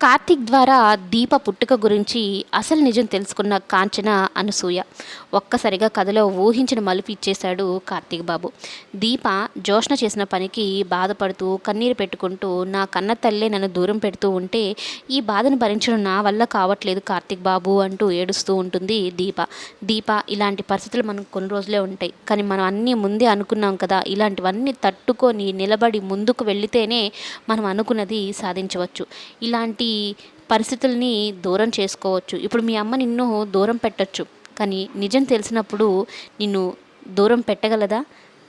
కార్తీక్ ద్వారా దీప పుట్టుక గురించి అసలు నిజం తెలుసుకున్న కాంచన అనసూయ. ఒక్కసారిగా కథలో ఊహించిన మలుపు ఇచ్చేశాడు కార్తీక్ బాబు. దీప జోష్ణ చేసిన పనికి బాధపడుతూ కన్నీరు పెట్టుకుంటూ నా కన్న తల్లే నన్ను దూరం పెడుతూ ఉంటే ఈ బాధను భరించడం నా వల్ల కావట్లేదు కార్తీక్ బాబు అంటూ ఏడుస్తూ ఉంటుంది దీప. దీప ఇలాంటి పరిస్థితులు మనకు కొన్ని రోజులే ఉంటాయి. కానీ మనం అన్నీ ముందే అనుకున్నాం కదా. ఇలాంటివన్నీ తట్టుకొని నిలబడి ముందుకు వెళితేనే మనం అనుకున్నది సాధించవచ్చు. ఇలాంటి పరిస్థితుల్ని దూరం చేసుకోవచ్చు. ఇప్పుడు మీ అమ్మ నిన్ను దూరం పెట్టచ్చు. కానీ నిజం తెలిసినప్పుడు నిన్ను దూరం పెట్టగలదా?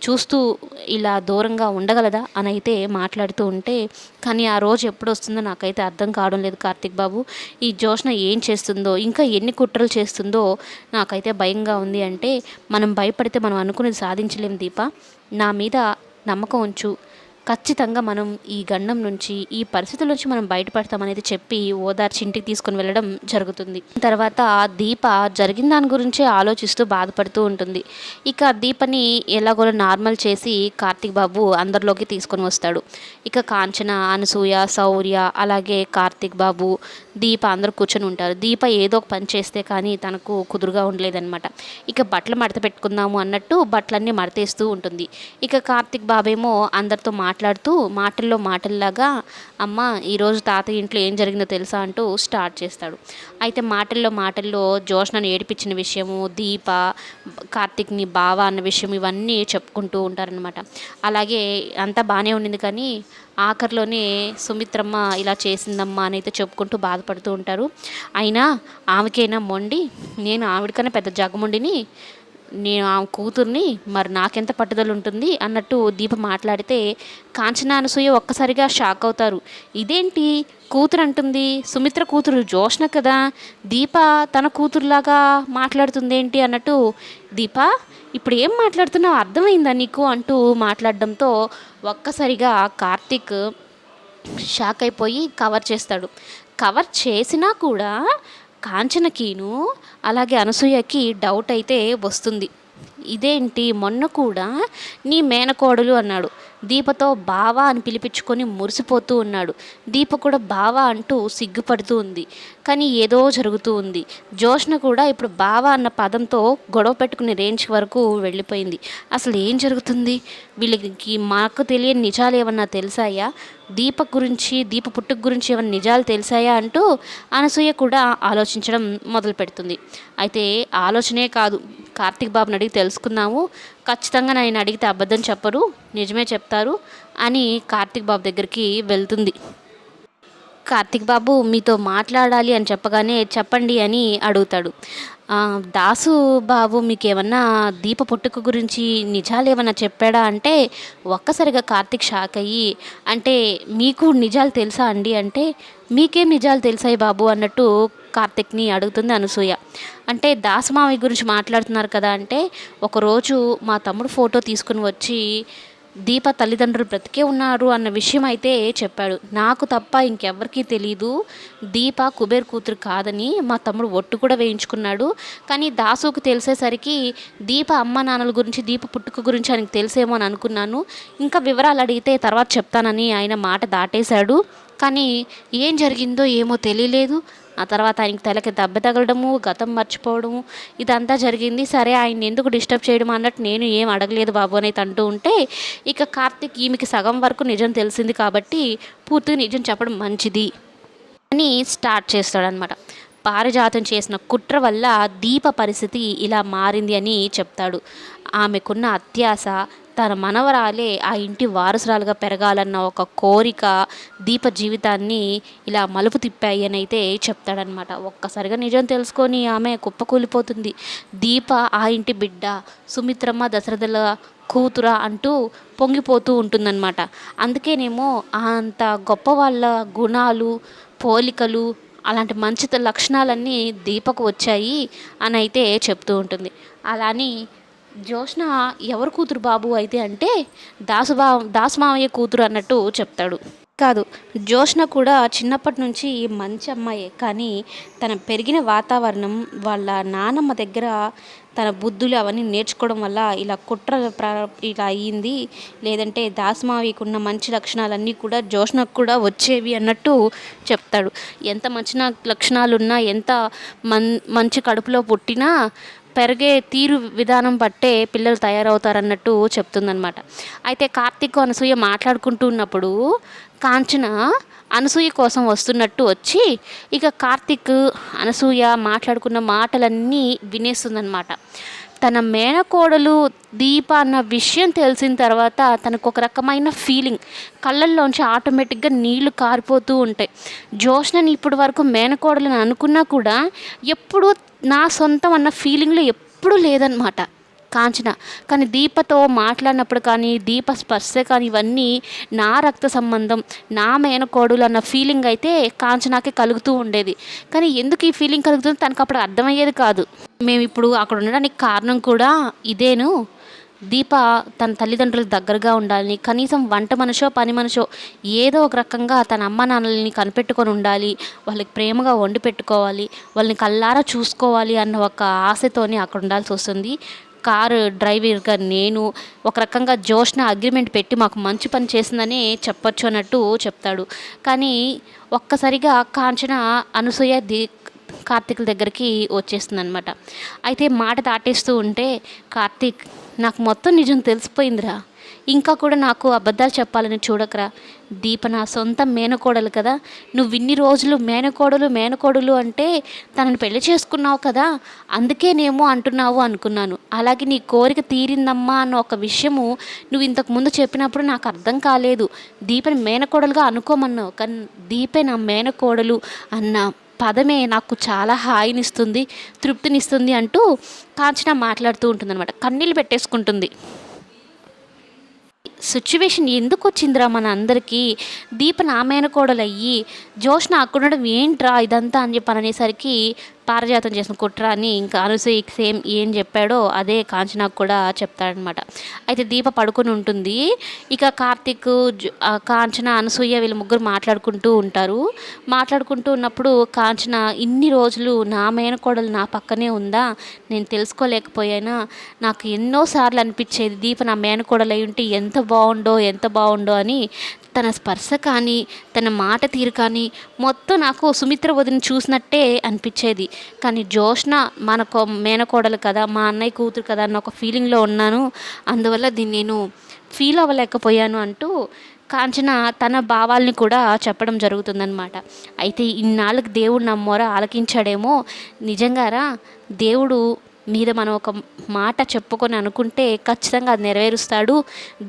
చూస్తూ ఇలా దూరంగా ఉండగలదా? అని అయితే మాట్లాడుతూ ఉంటే కానీ ఆ రోజు ఎప్పుడు వస్తుందో నాకైతే అర్థం కావడం లేదు కార్తిక్ బాబు. ఈ జోష్న ఏం చేస్తుందో ఇంకా ఎన్ని కుట్రలు చేస్తుందో నాకైతే భయంగా ఉంది. అంటే మనం భయపడితే మనం అనుకునేది సాధించలేం దీప. నా మీద నమ్మకం ఉంచు. ఖచ్చితంగా మనం ఈ గండం నుంచి ఈ పరిస్థితుల నుంచి మనం బయటపడతామనేది చెప్పి ఓదార్చి ఇంటికి తీసుకుని వెళ్ళడం జరుగుతుంది. తర్వాత దీప జరిగిన దాని గురించే ఆలోచిస్తూ బాధపడుతూ ఉంటుంది. ఇక దీపని ఎలాగోలా నార్మల్ చేసి కార్తీక్ బాబు అందరిలోకి తీసుకొని వస్తాడు. ఇక కాంచన అనసూయ శౌర్య అలాగే కార్తీక్ బాబు దీప అందరూ కూర్చొని ఉంటారు. దీప ఏదో ఒక పని చేస్తే కానీ తనకు కుదురుగా ఉండలేదన్నమాట. ఇక బట్టలు మడత పెట్టుకుందాము అన్నట్టు బట్టలన్నీ మడతేస్తూ ఉంటుంది. ఇక కార్తీక్ బాబేమో అందరితో మాట్లాడుతూ మాటల్లో మాటల్లాగా అమ్మ ఈరోజు తాతయ్య ఇంట్లో ఏం జరిగిందో తెలుసా? అంటూ స్టార్ట్ చేస్తాడు. అయితే మాటల్లో మాటల్లో జోష్నను ఏడిపించిన విషయము దీప కార్తీక్ని బావ అన్న విషయం ఇవన్నీ చెప్పుకుంటూ ఉంటారనమాట అలాగే అంతా బాగానే ఉండింది కానీ ఆఖరిలోనే సుమిత్రమ్మ ఇలా చేసిందమ్మా అని అయితే చెప్పుకుంటూ బాధపడుతూ ఉంటారు. అయినా ఆమెకైనా మొండి నేను ఆవిడకన్నా పెద్ద జగముండిని నేను ఆమె కూతుర్ని మరి నాకెంత పట్టుదల ఉంటుంది అన్నట్టు దీప మాట్లాడితే కాంచన అనసూయ ఒక్కసారిగా షాక్ అవుతారు. ఇదేంటి కూతురు అంటుంది సుమిత్ర కూతురు జోష్న కదా? దీప తన కూతురులాగా మాట్లాడుతుంది ఏంటి అన్నట్టు దీప ఇప్పుడు ఏం మాట్లాడుతున్నావు? అర్థమైందా నీకు? అంటూ మాట్లాడడంతో ఒక్కసారిగా కార్తీక్ షాక్ అయిపోయి కవర్ చేస్తాడు. కవర్ చేసినా కూడా కాంచనకిను అలాగే అనసూయకి డౌట్ అయితే వస్తుంది. ఇదేంటి? మొన్న కూడా నీ మేనకోడలు అన్నాడు. దీపతో బావా అని పిలిపించుకొని మురిసిపోతూ ఉన్నాడు. దీప కూడా బావా అంటూ సిగ్గుపడుతూ ఉంది. కానీ ఏదో జరుగుతూ ఉంది. జోష్న కూడా ఇప్పుడు బావా అన్న పదంతో గొడవ పెట్టుకునే రేంజ్ వరకు వెళ్ళిపోయింది. అసలు ఏం జరుగుతుంది? వీళ్ళకి మాకు తెలియని నిజాలు ఏమన్నా తెలిసాయా? దీప గురించి దీప పుట్టుక గురించి ఏమైనా నిజాలు తెలిసాయా అంటూ అనసూయ కూడా ఆలోచించడం మొదలు పెడుతుంది అయితే ఆలోచనే కాదు. కార్తీక్ బాబుని అడిగి తెలుసుకున్నాము ఖచ్చితంగా నేను అడిగితే అబద్ధం చెప్పరు నిజమే చెప్తారు అని కార్తీక్ బాబు దగ్గరికి వెళ్తుంది. కార్తీక్ బాబు మీతో మాట్లాడాలి అని చెప్పగానే చెప్పండి అని అడుగుతాడు. దాసు బాబు మీకు ఏమన్నా దీప పుట్టుక గురించి నిజాలు ఏమన్నా చెప్పాడా అంటే ఒక్కసారిగా కార్తీక్ షాక్ అయ్యి అంటే మీకు నిజాలు తెలుసా అండి అంటే మీకేం నిజాలు తెలుసాయి బాబు అన్నట్టు కార్తిక్ని అడుగుతుంది అనసూయ. అంటే దాసమావి గురించి మాట్లాడుతున్నారు కదా అంటే ఒకరోజు మా తమ్ముడు ఫోటో తీసుకుని వచ్చి దీప తల్లిదండ్రులు బ్రతికే ఉన్నారు అన్న విషయం అయితే చెప్పాడు. నాకు తప్ప ఇంకెవ్వరికీ తెలీదు. దీప కుబేర్ కూతురు కాదని మా తమ్ముడు ఒట్టు కూడా వేయించుకున్నాడు. కానీ దాసుకు తెలిసేసరికి దీప అమ్మ నాన్నల గురించి దీప పుట్టుక గురించి ఆయనకు తెలిసేమో అని అనుకున్నాను. ఇంకా వివరాలు అడిగితే తర్వాత చెప్తానని ఆయన మాట దాటేశాడు. కానీ ఏం జరిగిందో ఏమో తెలియలేదు. ఆ తర్వాత ఆయనకి తలకి దెబ్బ తగలడము గతం మర్చిపోవడము ఇదంతా జరిగింది. సరే ఆయన ఎందుకు డిస్టర్బ్ చేయడం అన్నట్టు నేను ఏం అడగలేదు బాబు అనేది అంటూ ఉంటే ఇక కార్తిక్ ఈమెకి సగం వరకు నిజం తెలిసింది కాబట్టి పూర్తిగా నిజం చెప్పడం మంచిది అని స్టార్ట్ చేస్తాడనమాట పారిజాతం చేసిన కుట్ర వల్ల దీప పరిస్థితి ఇలా మారింది అని చెప్తాడు. ఆమెకున్న అత్యాస తన మనవరాలే ఆ ఇంటి వారసురాలుగా పెరగాలన్న ఒక కోరిక దీప జీవితాన్ని ఇలా మలుపు తిప్పాయి అని అయితే చెప్తాడనమాట ఒక్కసారిగా నిజం తెలుసుకొని ఆమె కుప్పకూలిపోతుంది. దీప ఆ ఇంటి బిడ్డ సుమిత్రమ్మ దశరథల కూతుర అంటూ పొంగిపోతూ ఉంటుందన్నమాట. అందుకేనేమో అంత గొప్ప వాళ్ళ గుణాలు పోలికలు అలాంటి మంచి లక్షణాలన్నీ దీపకు వచ్చాయి అని అయితే చెప్తూ ఉంటుంది. అలాని జోష్న ఎవరు కూతురు బాబు అయితే అంటే దాసుబా దాసమావయ్య కూతురు అన్నట్టు చెప్తాడు. కాదు జోష్న కూడా చిన్నప్పటి నుంచి మంచి అమ్మాయే. కానీ తన పెరిగిన వాతావరణం వాళ్ళ నానమ్మ దగ్గర తన బుద్ధులు అవన్నీ నేర్చుకోవడం వల్ల ఇలా కుట్ర ఇలా అయ్యింది. లేదంటే దాసమావికి ఉన్న మంచి లక్షణాలన్నీ కూడా జోష్నకు కూడా వచ్చేవి అన్నట్టు చెప్తాడు. ఎంత మంచి లక్షణాలున్నా ఎంత మన్ మంచి కడుపులో పుట్టినా పెరిగే తీరు విధానం బట్టే పిల్లలు తయారవుతారన్నట్టు చెప్తుందనమాట అయితే కార్తీక్ అనసూయ మాట్లాడుకుంటూ ఉన్నప్పుడు కాంచన అనసూయ కోసం వస్తున్నట్టు వచ్చి ఇక కార్తీక్ అనసూయ మాట్లాడుకున్న మాటలన్నీ వినేస్తుందన్నమాట. తన మేనకోడలు దీప అన్న విషయం తెలిసిన తర్వాత తనకు ఒక రకమైన ఫీలింగ్ కళ్ళల్లోంచి ఆటోమేటిక్గా నీళ్ళు కారిపోతూ ఉంటాయి. జోష్నని ఇప్పటి వరకు మేనకోడలని అనుకున్నా కూడా ఎప్పుడూ నా సొంతం అన్న ఫీలింగ్లో ఎప్పుడూ లేదనమాట కాంచన కానీ దీపతో మాట్లాడినప్పుడు కానీ దీప స్పర్శ కానీ ఇవన్నీ నా రక్త సంబంధం నా మేనకోడులు అన్న ఫీలింగ్ అయితే కాంచనాకే కలుగుతూ ఉండేది. కానీ ఎందుకు ఈ ఫీలింగ్ కలుగుతుందో తనకు అప్పుడు అర్థమయ్యేది కాదు. మేము ఇప్పుడు అక్కడ ఉండడానికి కారణం కూడా ఇదేను. దీప తన తల్లిదండ్రులకు దగ్గరగా ఉండాలని కనీసం వంట మనిషో పని మనిషో ఏదో ఒక రకంగా తన అమ్మ నాన్నల్ని కనిపెట్టుకొని ఉండాలి వాళ్ళకి ప్రేమగా వండి పెట్టుకోవాలి వాళ్ళని కల్లారా చూసుకోవాలి అన్న ఒక ఆశతోనే అక్కడ ఉండాల్సి వస్తుంది. కారు డ్రైవర్గా నేను ఒక రకంగా జోష్న అగ్రిమెంట్ పెట్టి మాకు మంచి పని చేసిందని చెప్పొచ్చు అన్నట్టు చెప్తాడు. కానీ ఒక్కసారిగా కాంచన అనసూయ దీ కార్తీక్ దగ్గరికి వచ్చేస్తుంది అనమాట అయితే మాట దాటేస్తూ ఉంటే కార్తీక్ నాకు మొత్తం నిజం తెలిసిపోయిందిరా. ఇంకా కూడా నాకు అబద్ధాలు చెప్పాలని చూడకరా. దీప నా సొంత మేనకోడలు కదా. నువ్వు ఇన్ని రోజులు మేనకోడలు మేనకోడలు అంటే తనని పెళ్ళి చేసుకున్నావు కదా. అందుకేనేమో అంటున్నావు అనుకున్నాను. అలాగే నీ కోరిక తీరిందమ్మా అన్న ఒక విషయము నువ్వు ఇంతకు ముందు చెప్పినప్పుడు నాకు అర్థం కాలేదు. దీపని మేనకోడలుగా అనుకోమన్నావు. కానీ దీపే నా మేనకోడలు అన్న పదమే నాకు చాలా హాయినిస్తుంది తృప్తినిస్తుంది అంటూ కాంచన మాట్లాడుతూ ఉంటుందన్నమాట. కన్నీళ్ళు పెట్టేసుకుంటుంది. సిచ్యువేషన్ ఎందుకు వచ్చిందిరా మన అందరికీ దీప నా మేనకోడలు అయ్యి జోష్న అక్కడుండడం ఏంట్రా ఇదంతా అని చెప్పి అనేసరికి పారజాతం చేసిన కుట్ర అని ఇంకా అనసూయకి సేమ్ ఏం చెప్పాడో అదే కాంచనాకు కూడా చెప్తాడనమాట అయితే దీప పడుకొని ఉంటుంది. ఇక కార్తిక్ కాంచన అనసూయ వీళ్ళు ముగ్గురు మాట్లాడుకుంటూ ఉంటారు. మాట్లాడుకుంటూ ఉన్నప్పుడు కాంచన ఇన్ని రోజులు నా మేనకోడలు నా పక్కనే ఉందా? నేను తెలుసుకోలేకపోయానా? నాకు ఎన్నోసార్లు అనిపించేది దీప నా మేనకోడలు అయి ఉంటే ఎంత బాగుండో ఎంత బాగుండో అని తన స్పర్శ కానీ తన మాట తీరు కానీ మొత్తం నాకు సుమిత్ర వదిన చూసినట్టే అనిపించేది. కానీ జోష్న మన కో మేనకోడలు కదా మా అన్నయ్య కూతురు కదా అన్న ఒక ఫీలింగ్లో ఉన్నాను. అందువల్ల దీన్ని నేను ఫీల్ అవ్వలేకపోయాను అంటూ కాంచన తన భావాల్ని కూడా చెప్పడం జరుగుతుందన్నమాట. అయితే ఇన్నాళ్ళకి దేవుడు నా మొర ఆలకించాడేమో. నిజంగారా? దేవుడు మీద మనం ఒక మాట చెప్పుకొని అనుకుంటే ఖచ్చితంగా అది నెరవేరుస్తాడు.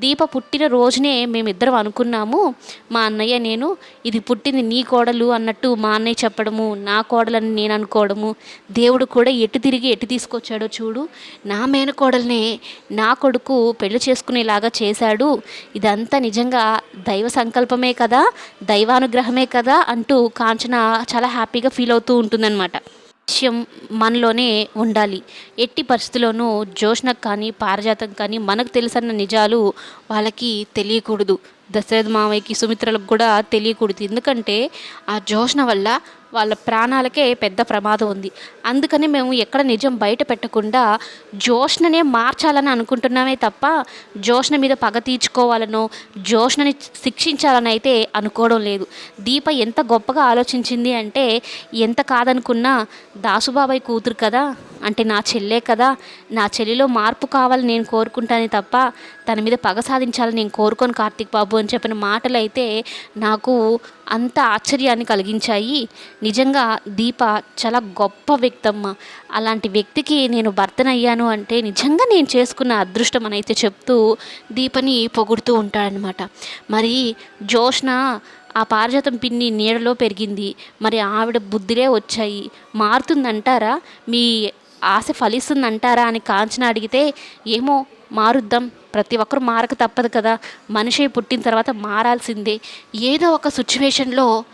దీప పుట్టిన రోజునే మేమిద్దరం అనుకున్నాము మా అన్నయ్య నేను ఇది పుట్టింది నీ కోడలు అన్నట్టు మా అన్నయ్య చెప్పడము నా కోడలని నేను అనుకోవడము. దేవుడు కూడా ఎటు తిరిగి ఎటు తీసుకొచ్చాడో చూడు. నా మేనకోడలనే నా కొడుకు పెళ్ళి చేసుకునేలాగా చేశాడు. ఇదంతా నిజంగా దైవ సంకల్పమే కదా దైవానుగ్రహమే కదా అంటూ కాంచన చాలా హ్యాపీగా ఫీల్ అవుతూ ఉంటుందన్నమాట. విషయం మనలోనే ఉండాలి. ఎట్టి పరిస్థితుల్లోనూ జోష్నకు కానీ పారజాతం కానీ మనకు తెలుసన్న నిజాలు వాళ్ళకి తెలియకూడదు. దశరథ మావయ్యకి సుమిత్రలకు కూడా తెలియకూడదు. ఎందుకంటే ఆ జోషణ వల్ల వాళ్ళ ప్రాణాలకే పెద్ద ప్రమాదం ఉంది. అందుకని మేము ఎక్కడ నిజం బయట పెట్టకుండా జోష్ననే మార్చాలని అనుకుంటున్నామే తప్ప జోష్న మీద పగ తీర్చుకోవాలనో జోష్నని శిక్షించాలని అయితే అనుకోవడం లేదు. దీప ఎంత గొప్పగా ఆలోచించింది అంటే ఎంత కాదనుకున్నా దాసుబాబాయ్ కూతురు కదా అంటే నా చెల్లే కదా నా చెల్లిలో మార్పు కావాలని నేను కోరుకుంటానే తప్ప తన మీద పగ సాధించాలని నేను కోరుకోను కార్తీక్ బాబు అని చెప్పిన మాటలు అయితే నాకు అంత ఆశ్చర్యాన్ని కలిగించాయి. నిజంగా దీప చాలా గొప్ప వ్యక్తమ్మ. అలాంటి వ్యక్తికి నేను భర్తనయ్యాను అంటే నిజంగా నేను చేసుకున్న అదృష్టం అని అయితే చెప్తూ దీపని పొగుడుతూ ఉంటాడనమాట మరి జోష్న ఆ పారిజాతం పిన్ని నీడలో పెరిగింది. మరి ఆవిడ బుద్ధిలే వచ్చాయి. మారుతుందంటారా? మీ ఆశ ఫలిస్తుందంటారా అని కాంచన అడిగితే ఏమో మారుద్దాం. ప్రతి ఒక్కరు మారక తప్పదు కదా. మనిషి పుట్టిన తర్వాత మారాల్సిందే. ఏదో ఒక సిచ్యువేషన్లో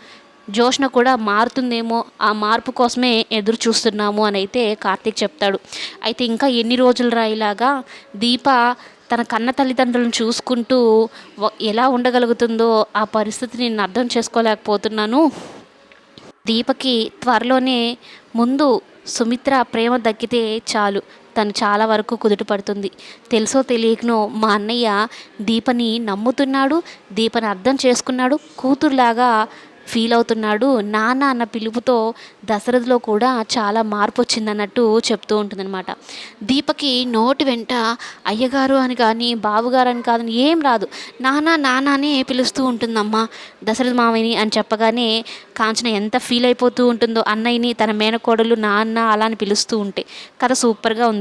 జోష్న కూడా మారుతుందేమో. ఆ మార్పు కోసమే ఎదురు చూస్తున్నాము అని అయితే కార్తీక్ చెప్తాడు. అయితే ఇంకా ఎన్ని రోజులు రా ఇలాగా? దీప తన కన్న తల్లిదండ్రులను చూసుకుంటూ ఎలా ఉండగలుగుతుందో ఆ పరిస్థితిని నేను అర్థం చేసుకోలేకపోతున్నాను. దీపకి త్వరలోనే ముందు సుమిత్ర ప్రేమ దక్కితే చాలు. తను చాలా వరకు కుదుట పడుతుంది. తెలుసో తెలియకనో మా అన్నయ్య దీపని నమ్ముతున్నాడు దీపని అర్థం చేసుకున్నాడు. కూతురులాగా ఫీల్ అవుతున్నాడు. నాన్న అన్న పిలుపుతో దశరథలో కూడా చాలా మార్పు వచ్చిందన్నట్టు చెప్తూ ఉంటుందన్నమాట. దీపకి నోటి వెంట అయ్యగారు అని కానీ బావుగారు అని కాదని ఏం రాదు. నాన్న నాన్ననే పిలుస్తూ ఉంటుందమ్మా దశరథ మామయ్యని అని చెప్పగానే కాంచన ఎంత ఫీల్ అయిపోతూ ఉంటుందో అన్నయ్యని తన మేనకోడలు నాన్న అలా అని పిలుస్తూ ఉంటే. కథ సూపర్గా ఉంది.